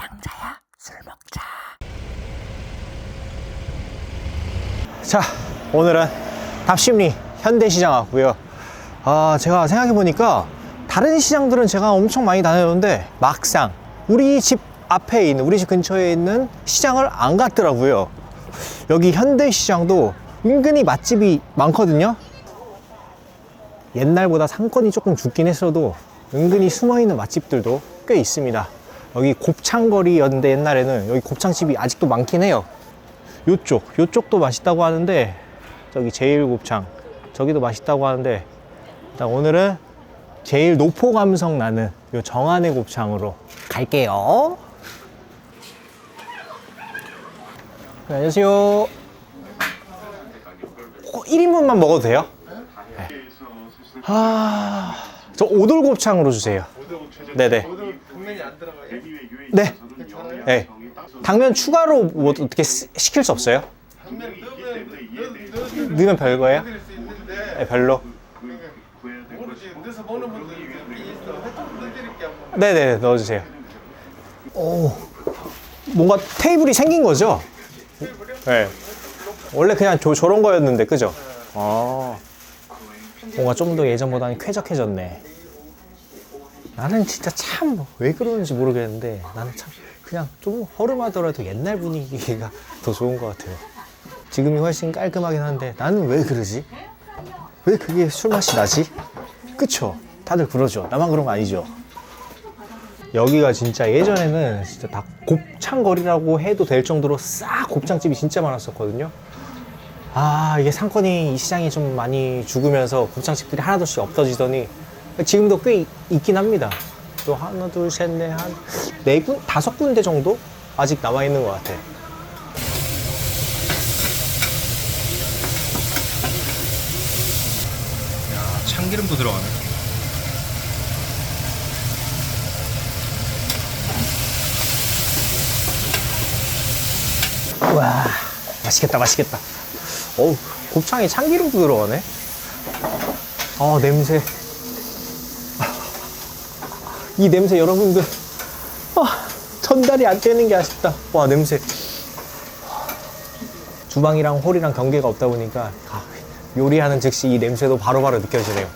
양자야 술 먹자. 자, 오늘은 답심리 현대시장 왔고요. 아, 제가 생각해 보니까 다른 시장들은 제가 엄청 많이 다녔는데 막상 우리 집 앞에 있는 우리 집 근처에 있는 시장을 안 갔더라고요. 여기 현대시장도 은근히 맛집이 많거든요. 옛날보다 상권이 조금 죽긴 했어도 은근히 숨어있는 맛집들도 꽤 있습니다. 여기 곱창거리였는데 옛날에는 여기 곱창집이 아직도 많긴 해요. 요쪽, 요쪽도 맛있다고 하는데 저기 제일 곱창 저기도 맛있다고 하는데 일단 오늘은 제일 노포 감성 나는 요 정안의 곱창으로 갈게요. 네, 안녕하세요. 어, 1인분만 먹어도 돼요? 네. 아, 저 오돌곱창으로 주세요. 네네. 들어가요? 네. 네. 당면 추가로 뭐 어떻게 시- 시킬 수 없어요? 넣으면 별거예요? 네, 별로. 모르지 넣어서 먹는 분들 있긴 있어 하여튼 넣어드릴게 한번 네네 넣어주세요. 오 뭔가 테이블이 생긴 거죠? 네. 원래 그냥 저, 저런 거였는데 그죠? 아 뭔가 좀 더 예전보다는 쾌적해졌네. 나는 진짜 참 왜 그러는지 모르겠는데 나는 참 그냥 좀 허름하더라도 옛날 분위기가 더 좋은 것 같아요. 지금이 훨씬 깔끔하긴 한데 나는 왜 그러지? 왜 그게 술 맛이 나지? 그쵸? 다들 그러죠. 나만 그런 거 아니죠? 여기가 진짜 예전에는 진짜 다 곱창거리라고 해도 될 정도로 싹 곱창집이 진짜 많았었거든요. 아, 이게 상권이 이 시장이 좀 많이 죽으면서 곱창집들이 하나둘씩 없어지더니 지금도 꽤 있- 있긴 합니다. 또 하나, 둘, 셋, 넷, 한 네 군, 다섯 군데 정도 아직 남아 있는 것 같아. 야, 참기름도 들어가네. 와 맛있겠다 맛있겠다 어우 곱창에 참기름도 들어가네 아 냄새 이 냄새 여러분들. 아, 전달이 안 되는 게 아쉽다. 와 냄새. 주방이랑 홀이랑 경계가 없다 보니까 아, 요리하는 즉시 이 냄새도 바로바로 느껴지네요.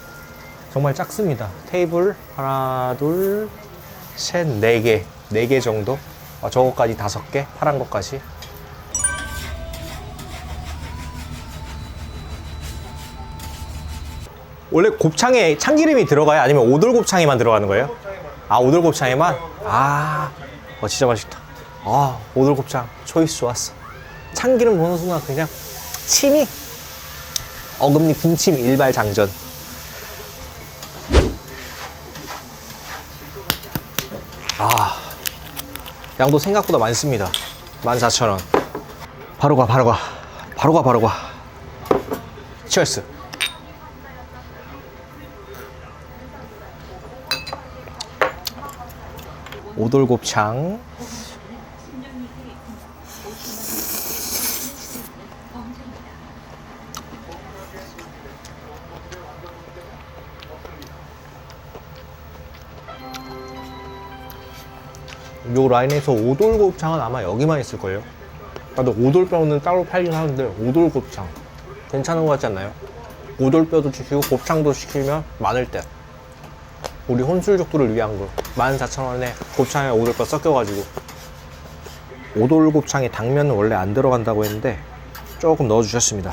정말 작습니다. 테이블 하나 둘 셋 네 개 네 개 정도? 아, 저거까지 다섯 개? 파란 것까지? 원래 곱창에 참기름이 들어가요? 아니면 오돌 곱창에만 들어가는 거예요? 아 오돌곱창에만? 아 어, 진짜 맛있다. 아 오돌곱창. 초이스 좋았어. 참기름 보는 순간 그냥 침이. 어금니 군침 일발장전. 아 양도 생각보다 많습니다. 14,000원. 바로 가 바로 가. 바로 가 바로 가. 치얼스 오돌곱창. 요 라인에서 오돌곱창은 아마 여기만 있을걸요. 나도 오돌뼈는 따로 팔긴 하는데 오돌곱창. 괜찮은 것 같지 않나요? 오돌뼈도 시키고 곱창도 시키면 많을 때 우리 혼술족들을 위한 거. 14,000원에 곱창에 오돌뼈 섞여가지고. 오돌 곱창에 당면은 원래 안 들어간다고 했는데 조금 넣어주셨습니다.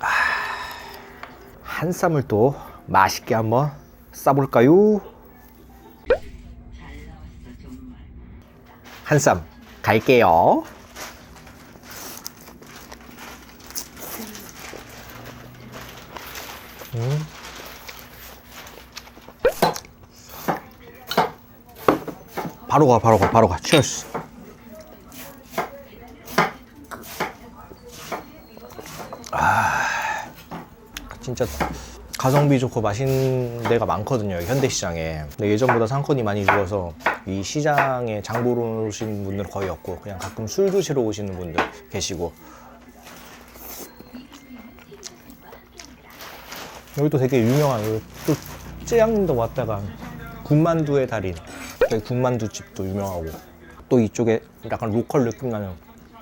아, 한 쌈을 또 맛있게 한번 싸볼까요? 한쌈 갈게요. 음. 바로 가, 바로 가, 바로 가. 치얼스. 아, 진짜 가성비 좋고 맛있는 데가 많거든요. 현대시장에. 근데 예전보다 상권이 많이 죽어서 이 시장에 장 보러 오시는 분들은 거의 없고 그냥 가끔 술 드시러 오시는 분들 계시고. 여기도 되게 유명한 또 쯔양도 왔다가 군만두의 달인. 저기 군만두 집도 유명하고. 또 이쪽에 약간 로컬 느낌 나는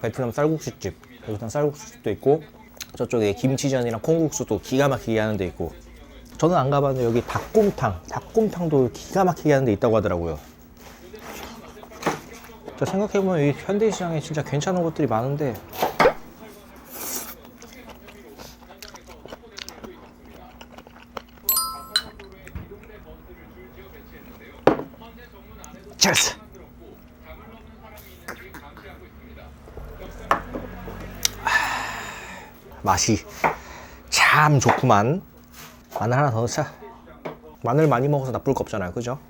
베트남 쌀국수 집. 베트남 쌀국수 집도 있고 저쪽에 김치전이랑 콩국수도 기가 막히게 하는 데 있고. 저는 안 가봤는데 여기 닭곰탕. 닭곰탕도 기가 막히게 하는 데 있다고 하더라고요 저 생각해보면 이 현대 시장에 진짜 괜찮은 것들이 많은데. 체스 맛이 참 좋구만. 마늘 하나 더 넣자. 마늘 많이 먹어서 나쁠 거 없잖아요. 그죠?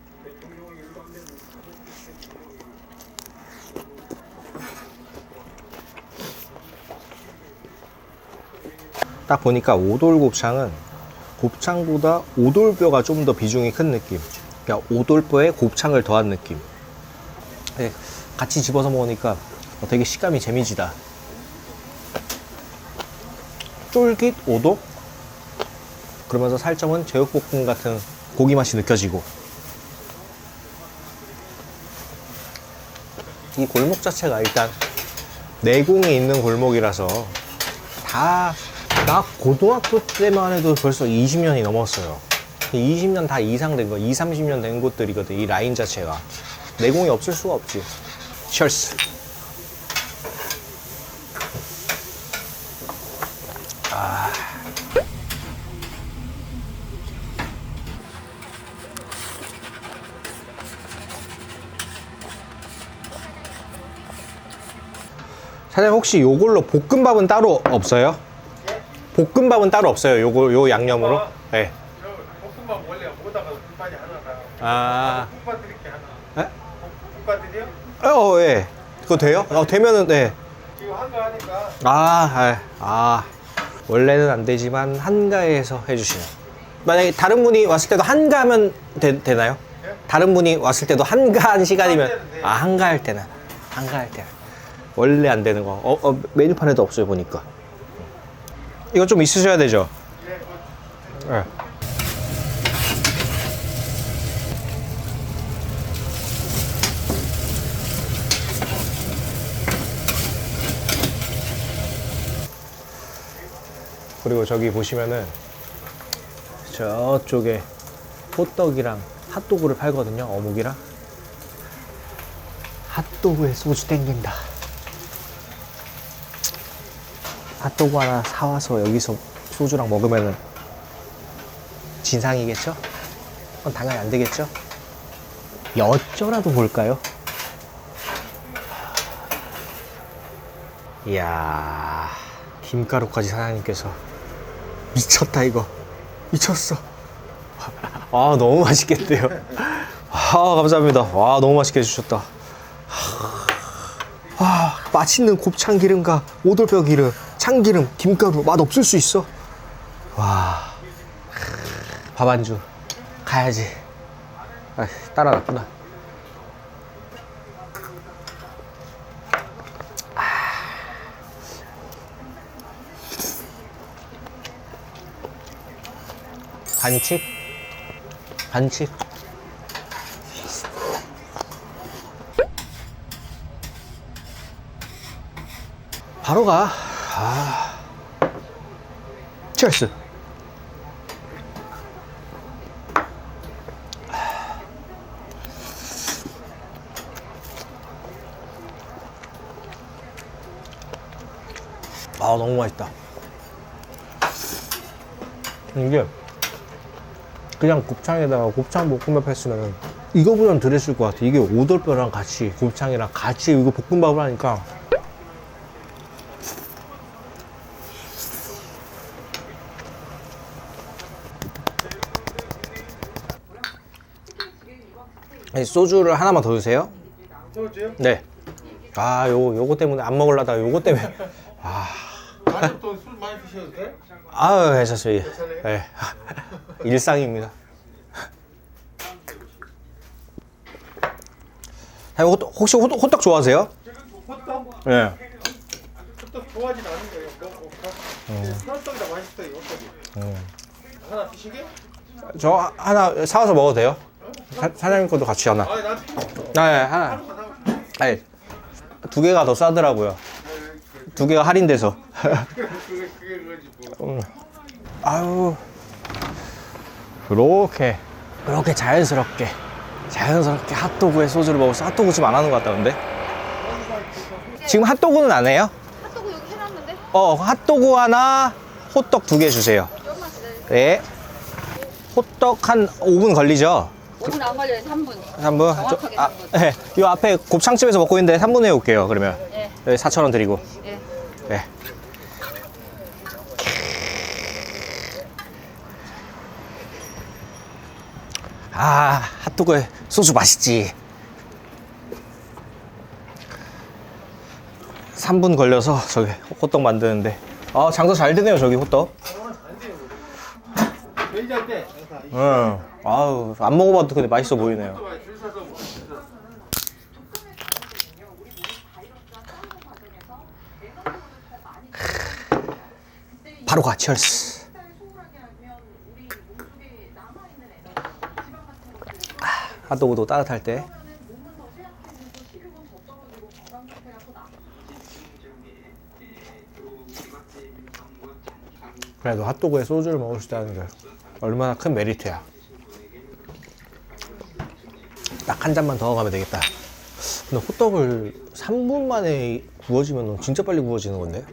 딱 보니까 오돌 곱창은 곱창보다 오돌뼈가 좀 더 비중이 큰 느낌. 그러니까 오돌뼈에 곱창을 더한 느낌. 네, 같이 집어서 먹으니까 어, 되게 식감이 재미지다. 쫄깃 오독? 그러면서 살점은 제육볶음 같은 고기 맛이 느껴지고. 이 골목 자체가 일단 내공에 있는 골목이라서 다 나 고등학교 때만 해도 벌써 20년이 넘었어요. 20년 다 이상 된 거, 2, 30년 된 곳들이거든 이 라인 자체가. 내공이 없을 수가 없지. 셜스 사장님 혹시 요걸로 볶음밥은 따로 없어요? 볶음밥은 따로 없어요. 요거 요 양념으로? 네. 저 볶음밥 원래 못다가 국밥이 하나라. 아, 국밥 드릴게 하나. 에? 국밥 드려? 어, 예. 그거 돼요? 어, 되면은 네. 이거 한거 하니까 아, 아, 아. 원래는 안 되지만 한가해서 해 주시네. 만약에 다른 분이 왔을 때도 한가하면 되, 되나요? 예? 다른 분이 왔을 때도 한가한 시간이면. 아 한가할 때는 한가할 때는 원래 안 되는 거. 어, 어 메뉴판에도 없어요 보니까. 이거 좀 있으셔야 되죠. 예. 그리고 저기 보시면은 저쪽에 호떡이랑 핫도그를 팔거든요. 어묵이랑. 핫도그에 소주 땡긴다. 핫도그 하나 사와서 여기서 소주랑 먹으면은 진상이겠죠? 그건 당연히 안 되겠죠? 여쭤라도 볼까요? 이야, 김가루까지 사장님께서 미쳤다 이거 미쳤어. 아 너무 맛있겠대요. 아 감사합니다. 와 너무 맛있게 해주셨다. 아 맛있는 곱창 기름과 오돌뼈 기름, 참기름, 김가루 맛 없을 수 있어. 와 밥 안주 가야지. 아, 따라놨구나. 반칙? 반칙? 바로 가. 아. 치얼스. 아, 너무 맛있다. 이게 그냥 곱창에다가 곱창 볶음밥 했으면 이거보단 덜 했을 것 같아. 이게 오돌뼈랑 같이 곱창이랑 같이 이거 볶음밥을 하니까 아니, 소주를 하나만 더 주세요. 소주요? 네. 아, 요 요거 때문에 안 먹으려다가 요거 때문에 아직도 술 많이 드셔도 돼? 아유, 괜찮습니다. 괜찮아요? 네. 일상입니다. 아, 호떡, 혹시 호떡, 호떡 좋아하세요? 호떡? 예. 호떡 좋아하진 않은 거예요. 먹고 호떡이다 맛있어요. 호떡이. 하나 드시게? 저 하- 하나 사와서 먹어도 돼요? 사, 사장님 것도 같이 하나. 아 아, 예, 하나. 하나 사. 아니, 두 개가 더 싸더라고요. 두 개가 할인돼서. 그게 그게 그거지 뭐. 아유. 그렇게, 그렇게 자연스럽게, 자연스럽게 핫도그에 소주를 먹어서 핫도그 집안 하는 것 같다, 근데? 지금 핫도그는 안 해요? 핫도그 여기 해놨는데? 어, 핫도그 하나, 호떡 두 개 주세요. 조금만 기다려. 네. 호떡 한 5분 걸리죠? 5분 안 걸려요, 3분. 3분? 정확하게 아, 3분. 네. 요 앞에 곱창집에서 먹고 있는데 3분 후에 올게요, 그러면. 예, 네, 4,000원 드리고. 예. 네. 아, 핫도그에 소주 맛있지. 3분 걸려서 저기 호떡 만드는데. 아, 장사 잘 되네요, 저기 호떡. 매니저 때 응. 아우, 안 먹어봐도 근데 맛있어 보이네요. 바로 가, 치얼스. 아, 핫도그도 따뜻할 때. 그래도 핫도그에 소주를 먹을 수 있다는 게 얼마나 큰 메리트야. 딱 한 잔만 더 가면 되겠다. 근데 호떡을 3분 만에 구워지면 진짜 빨리 구워지는 건데?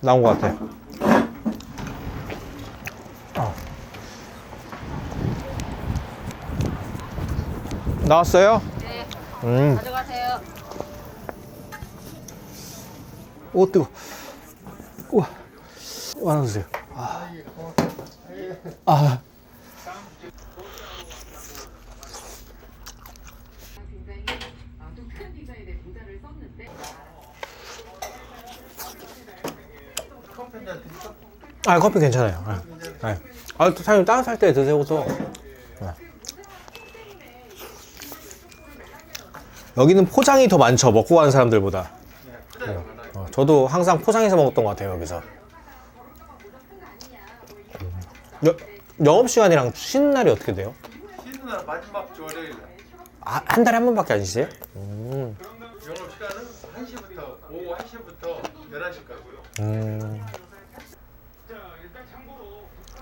나온 것 같아. 어. 나왔어요? 네, 음. 가져가세요. 오 뜨거. 우와. 하나 주세요. 아. 아. 아 커피 괜찮아요. 네. 네. 아 사장님 따뜻할 때 드세요 또. 여기는 포장이 더 많죠 먹고 가는 사람들보다. 네. 어, 저도 항상 포장해서 먹었던 것 같아요 여기서. 음. 여, 영업 시간이랑 쉬는 날이 어떻게 돼요? 쉬는 날 마지막 주 월요일 날. 아, 한 달에 한 번밖에 안 쉬세요? 음. 영업 시간은 1시부터 오후 1시부터 11시까지고요. 음.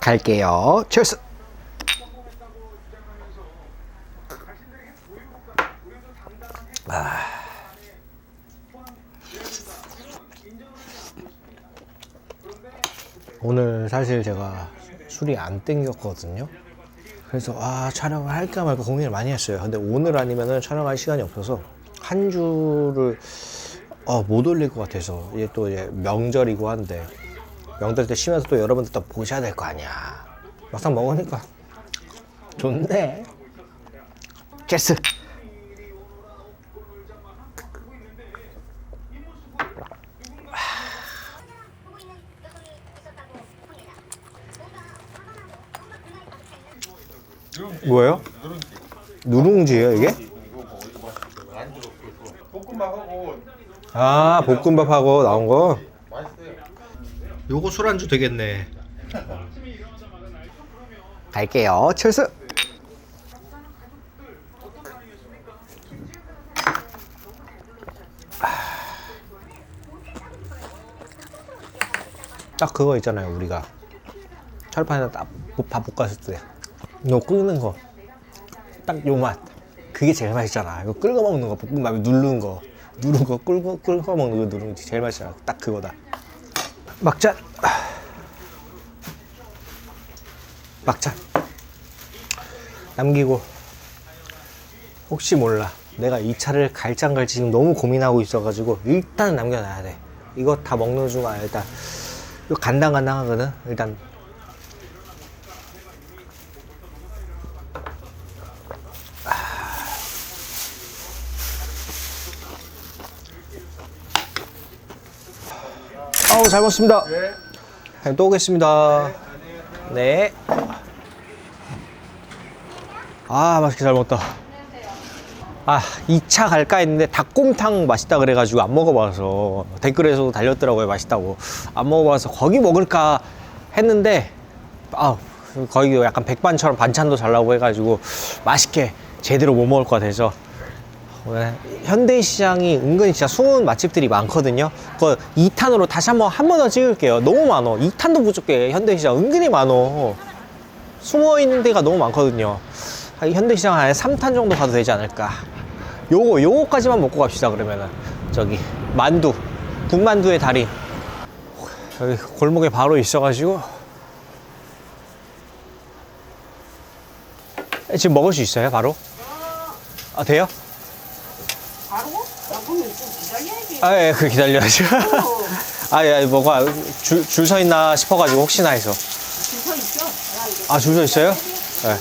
갈게요. 치얼 아. 오늘 사실 제가 술이 안 땡겼거든요. 그래서 아 촬영을 할까 말까 고민을 많이 했어요. 근데 오늘 아니면은 촬영할 시간이 없어서 한 주를 어, 못 올릴 것 같아서 이게 또 이제 명절이고 한데 명절 때 쉬면서 또 여러분들 또 보셔야 될 거 아니야. 막상 먹으니까 좋네. 게스. 뭐예요? 누룽지예요 이게? 볶음밥하고 아 볶음밥하고 나온 거. 맛있어요. 요거 술안주 되겠네. 갈게요. 철수. 딱 그거 있잖아요, 우리가. 철판에다 딱 밥 볶았을 때. 이거 끓는 거. 딱 요 맛. 그게 제일 맛있잖아. 이거 끓여 먹는 거, 볶음밥에 누르는 거. 누른 거, 끓고, 끓여 먹는 거 누르는 게 제일 맛있잖아. 딱 그거다. 막잔. 막잔. 남기고. 혹시 몰라. 내가 이 차를 갈지 안 갈지 지금 너무 고민하고 있어가지고 일단 남겨놔야 돼. 이거 다 먹는 순간 일단 간당간당하거든. 일단 잘 먹습니다. 네. 네, 또 오겠습니다. 네. 아, 맛있게 잘 먹었다. 아, 2차 갈까 했는데 닭곰탕 맛있다 그래가지고 안 먹어봐서 댓글에서도 달렸더라고요. 맛있다고. 안 먹어봐서 거기 먹을까 했는데, 아, 거기 약간 백반처럼 반찬도 잘 나오고 해가지고 맛있게 제대로 못 먹을 것 같아서 네, 현대 시장이 은근히 진짜 숨은 맛집들이 많거든요. 그 2탄으로 다시 한번 한 번 더 찍을게요. 너무 많어. 2탄도 부족해. 현대 시장 은근히 많어. 숨어 있는 데가 너무 많거든요. 한 현대 시장 한 3탄 정도 가도 되지 않을까. 요거 요거까지만 먹고 갑시다 그러면은 저기 만두 군만두의 달인 여기 골목에 바로 있어가지고 지금 먹을 수 있어요 바로? 아 돼요? 바로? 나보면 좀 기다려야지. 아, 예, 그 기다려야죠. 아, 예, 뭐가 줄, 줄 서 있나 싶어가지고 혹시나 해서. 줄서 있어. 야, 이거 아, 줄 서 있어요? 예.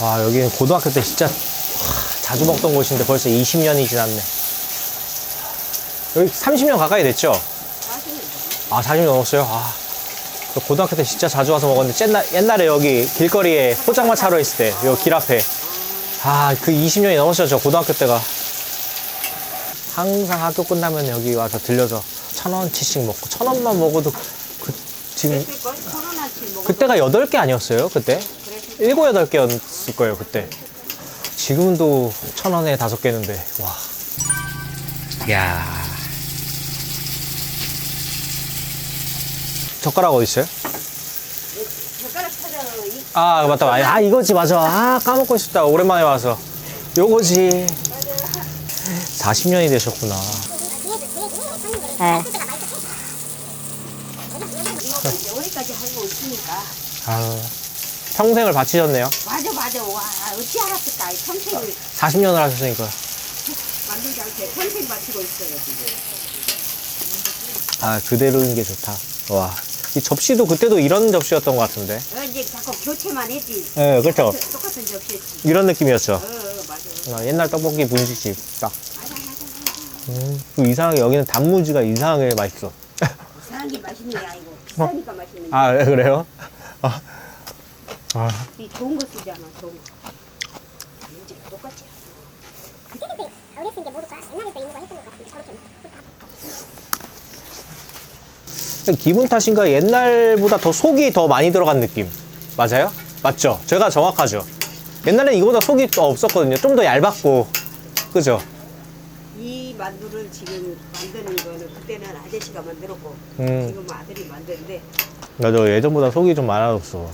와, 여기는 고등학교 때 진짜 와, 자주 먹던 곳인데 벌써 20년이 지났네. 여기 30년 가까이 됐죠? 아, 40년 넘었어요? 아. 저 고등학교 때 진짜 자주 와서 먹었는데 옛날, 옛날에 여기 길거리에 포장마차로 있을 때, 요 길 앞에. 아, 그 20년이 넘었어요, 저 고등학교 때가. 항상 학교 끝나면 여기 와서 들려서 천 원치씩 먹고, 천 원만 먹어도 그, 지금. 그때가 여덟 개 아니었어요, 그때? 일곱, 여덟 개였을 거예요, 그때. 지금도 천 원에 다섯 개는데, 와. 야 젓가락 어디 있어요? 젓가락 찾아. 이아 맞다. 맞다 아 이거지. 맞아. 아 까먹고 있었다. 오랜만에 와서. 요거지. 40년이 되셨구나. 이거 여기까지 하고 있으니까. 아 평생을 바치셨네요. 맞아, 맞아. 와, 어찌 알았을까? 이 평생을. 40년을 하셨으니까. 만들지 않게 평생 바치고 있어요, 지금. 아 그대로인 게 좋다. 와 이 접시도 그때도 이런 접시였던 것 같은데 어, 이제 자꾸 교체만 했지. 네 그렇죠 똑같은, 똑같은 접시였지. 이런 느낌이었죠 어, 어, 맞아. 어, 옛날 떡볶이 분식집 딱 음, 그 이상하게 여기는 단무지가 이상하게 맛있어 이상한 게 맛있는 게 아니고 비싸니까 맛있는 게. 아 그래요? 아, 아 이 좋은 거 쓰잖아, 좋은 거. 이제 똑같이. 어렸을 때 모두가 옛날부터 있는 거 했던 것 같은데 저렇게 기분 탓인가 옛날보다 더 속이 더 많이 들어간 느낌 맞아요? 맞죠? 제가 정확하죠 옛날엔 이거보다 속이 더 없었거든요 좀 더 얇았고 그죠? 이 만두를 지금 만드는 거는 그때는 아저씨가 만들었고 음. 지금 아들이 만드는데 맞아 예전보다 속이 좀 많아졌어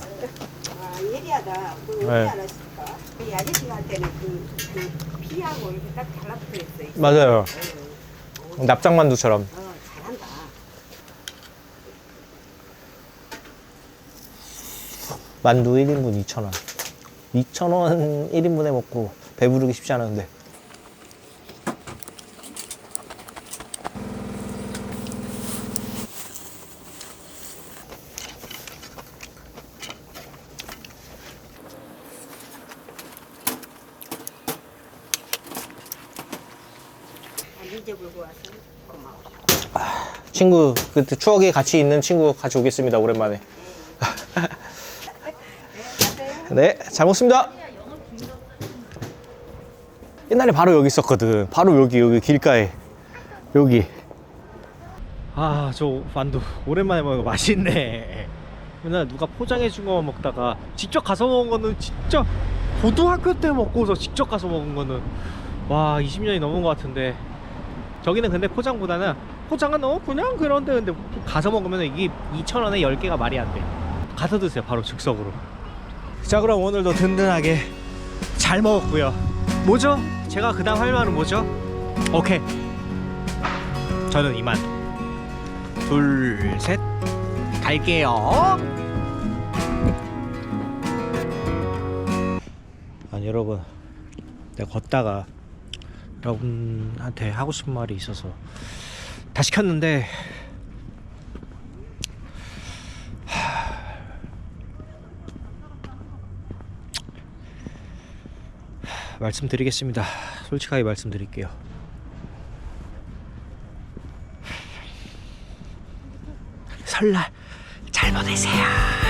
아 예리하다. 그 네. 어떻게 알았을까? 이 아저씨가 할 때는 그, 그 피하고 이렇게 딱 달라붙어 있어. 있어. 맞아요 납작만두처럼 어 잘한다. 만두 1인분 2,000원. 2,000원 1인분에 먹고 배부르기 쉽지 않은데. 고마워. 친구 그때 추억이 같이 있는 친구 같이 오겠습니다 오랜만에 네 잘 먹습니다. 옛날에 바로 여기 있었거든. 바로 여기 여기 길가에. 여기. 아 저 만두 오랜만에 먹으니까 맛있네. 맨날 누가 포장해 준 거만 먹다가 직접 가서 먹은 거는 진짜 고등학교 때 먹고서 직접 가서 먹은 거는 와 20년이 넘은 것 같은데. 저기는 근데 포장보다는 포장은 어 그냥 그런데 근데 가서 먹으면 이게 2,000원에 10개가 말이 안 돼. 가서 드세요 바로 즉석으로. 자 그럼 오늘도 든든하게 잘 먹었고요. 뭐죠? 제가 그 다음 할 말은 뭐죠? 오케이. 저는 이만 둘셋 갈게요. 아니 여러분 내가 걷다가 여러분한테 하고 싶은 말이 있어서 다 시켰는데 하... 말씀드리겠습니다. 솔직하게 말씀드릴게요. 설날 잘 보내세요.